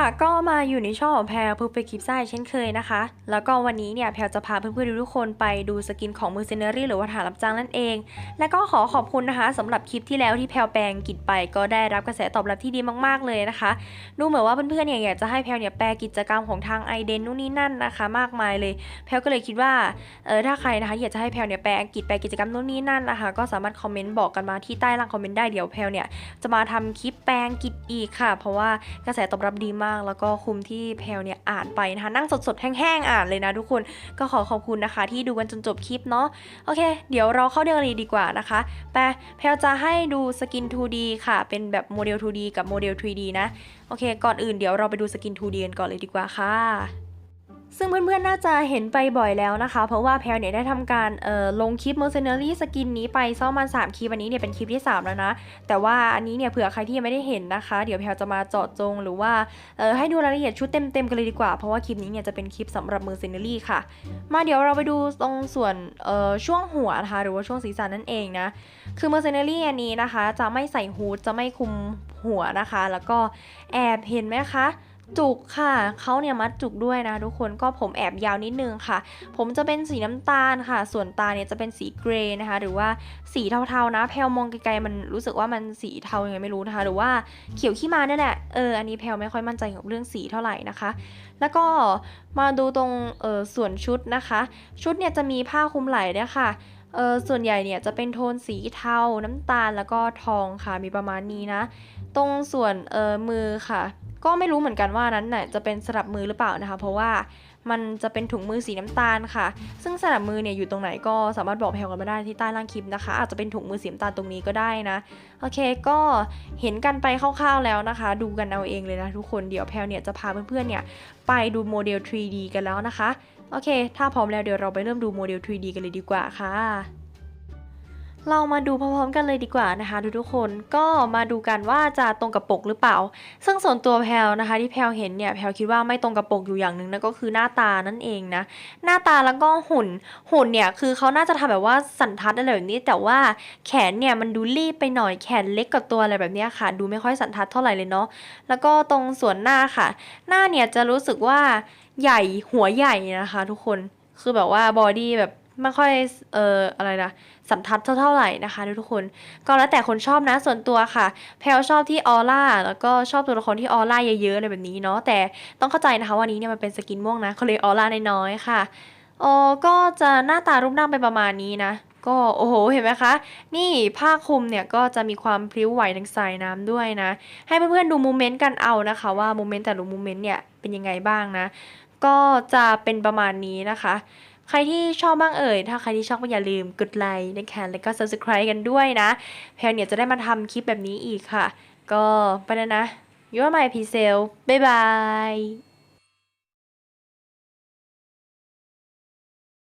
ค่ะก็มาอยู่ในช่องของแพลเพื่อไปคลิปไส้เช่นเคยนะคะ แล้วก็วันนี้เนี่ยแพลจะพาเพื่อนๆทุกคนไปดูสกินของมือเซนเนอรี่หรือว่าฐานรับจ้างนั่นเอง และก็ขอขอบคุณนะคะสำหรับคลิปที่แล้วที่แพลแปลงกิจไป ก็ได้รับกระแสตอบรับที่ดีมากๆเลยนะคะ ดูเหมือนว่าเพื่อนๆเนี่ยอยากจะให้แพลเนี่ยแปลกิจกรรมของทางไอเดนนู่นนี่นั่นนะคะ มากมายเลย แพลก็เลยคิดว่าเออถ้าใครนะคะอยากจะให้แพลเนี่ยแปลอังกฤษแปลกิจกรรมนู่นนี่นั่นนะคะ ก็สามารถคอมเมนต์บอกกันมาที่ใต้ล่างคอมเมนต์ได้เดี๋ยวแพลเนี่ยจะมาทำคลิปแปลอังกฤษอีกค่ะ เพราะว่ากระแสตอบรับดีมากแล้วก็คุ้มที่แพลเนี่ยอ่านไปนะคะ นั่งสดๆ แห้งๆ อ่านเลยนะทุกคน ก็ขอขอบคุณนะคะ ที่ดูกันจนจบคลิปเนาะ โอเค เดี๋ยวเราเข้าเรื่องเลยดีกว่านะคะแปแพลจะให้ดูสกิน 2D ค่ะ เป็นแบบโมเดล 2D กับโมเดล 3D นะ โอเค ก่อนอื่นเดี๋ยวเราไปดูสกิน 2D กันก่อนเลยดีกว่าค่ะ ซึ่งเพื่อนๆ น่าจะเห็นไปบ่อยแล้วนะคะ เพราะว่าแพลเนี่ยได้ทำการลงคลิป Mercenary สกินนี้ไปซ่อมมา3คลิป อันนี้เนี่ยเป็นคลิปที่ 3 แล้วนะ แต่ว่าอันนี้เนี่ยเผื่อใครที่ยังไม่ได้เห็นนะคะ เดี๋ยวแพลจะมาเจาะจงหรือว่าให้ดูรายละเอียดชุดเต็มๆ กันเลยดีกว่า เพราะว่าคลิปนี้เนี่ยจะเป็นคลิปสำหรับ Mercenary ค่ะ มาเดี๋ยวเราไปดูตรงส่วนช่วงหัวนะคะหรือว่าช่วงศีรษะนั่นเองนะ คือ Mercenary อันนี้นะคะ จะไม่ใส่ฮูดจะไม่คุมหัวนะคะ แล้วก็แอบเห็นไหมคะ จุกค่ะ เขาเนี่ยมัดจุกด้วยนะทุกคนก็ผมแอบยาวนิดนึงค่ะ ผมจะเป็นสีน้ำตาลค่ะ ส่วนตาเนี่ยจะเป็นสีเกรย์นะคะ หรือว่าสีเทาๆนะ แพลมองไกลๆมันรู้สึกว่ามันสีเทายังไงไม่รู้นะคะ หรือว่าเขียวขี้มาเนี่ยแหละ เออ อันนี้แพลไม่ค่อยมั่นใจกับเรื่องสีเท่าไหร่นะคะ แล้วก็มาดูตรงเออส่วนชุดนะคะ ชุดเนี่ยจะมีผ้าคลุมไหล่ด้วยค่ะเออส่วนใหญ่เนี่ยจะเป็นโทนสีเทา น้ำตาลแล้วก็ทองค่ะ มีประมาณนี้นะ ตรงส่วนเออมือค่ะ ก็ไม่รู้เหมือนกันว่านั้นน่ะจะเป็นสลับมือหรือเปล่านะคะ เพราะว่ามันจะเป็นถุงมือสีน้ำตาลค่ะ ซึ่งสลับมือเนี่ยอยู่ตรงไหนก็สามารถบอกแพลกันมาได้ที่ใต้ล่างคลิปนะคะ อาจจะเป็นถุงมือสีน้ำตาลตรงนี้ก็ได้นะ โอเคก็เห็นกันไปคร่าวๆแล้วนะคะ ดูกันเอาเองเลยนะทุกคนเดี๋ยวแพลเนี่ยจะพาเพื่อนๆเนี่ยไปดูโมเดล 3D กันแล้วนะคะ โอเค ถ้าพร้อมแล้วเดี๋ยวเราไปเริ่มดูโมเดล 3D กันเลยดีกว่าค่ะ เรามาดูพร้อมๆกันเลยดีกว่านะคะทุกๆคนก็มาดูกันว่าจะตรงกับปกหรือเปล่า ซึ่งส่วนตัวแพลนะคะที่แพลเห็นเนี่ยแพลคิดว่าไม่ตรงกับปกอยู่อย่างหนึ่งนั่นก็คือหน้าตานั่นเองนะหน้าตาแล้วก็หุ่นหุ่นเนี่ยคือเขาน่าจะทำแบบว่าสันทัดอะไรแบบนี้ แต่ว่าแขนเนี่ยมันดูรีบไปหน่อยแขนเล็กกว่าตัวอะไรแบบนี้ค่ะ ดูไม่ค่อยสันทัดเท่าไหร่เลยเนาะแล้วก็ตรงส่วนหน้าค่ะ หน้าเนี่ยจะรู้สึกว่าใหญ่หัวใหญ่นะคะ ทุกคนคือแบบว่าบอดี้แบบ ไม่ค่อยเอ่ออะไรนะสันทัดเท่าไหร่นะคะทุกคน ก็แล้วแต่คนชอบนะส่วนตัวค่ะ แพลชอบที่ออร่าแล้วก็ชอบตัวละครที่ออร่าเยอะๆอะไรแบบนี้เนาะแต่ต้องเข้าใจนะคะว่านี้เนี่ยมันเป็นสกินม่วงนะเขาเลยออร่าน้อยๆค่ะโอ้ก็จะหน้าตารูปร่างเป็นประมาณนี้นะ ก็โอ้โหเห็นไหมคะ นี่ผ้าคลุมเนี่ยก็จะมีความพลิ้วไหวทางสายน้ำด้วยนะ ให้เพื่อนๆดูโมเมนต์กันเอานะคะว่าโมเมนต์แต่ละโมเมนต์เนี่ยเป็นยังไงบ้างนะ ก็จะเป็นประมาณนี้นะคะ ใครที่ชอบบ้างเอ่ย ถ้าใครที่ชอบก็อย่าลืมกดไลค์นะคะแล้วก็ subscribe กันด้วยนะ แพลเนี่ยจะได้มาทำคลิปแบบนี้อีกค่ะ ก็ไปแล้วนะยูว่าไมพีเซลบ๊ายบาย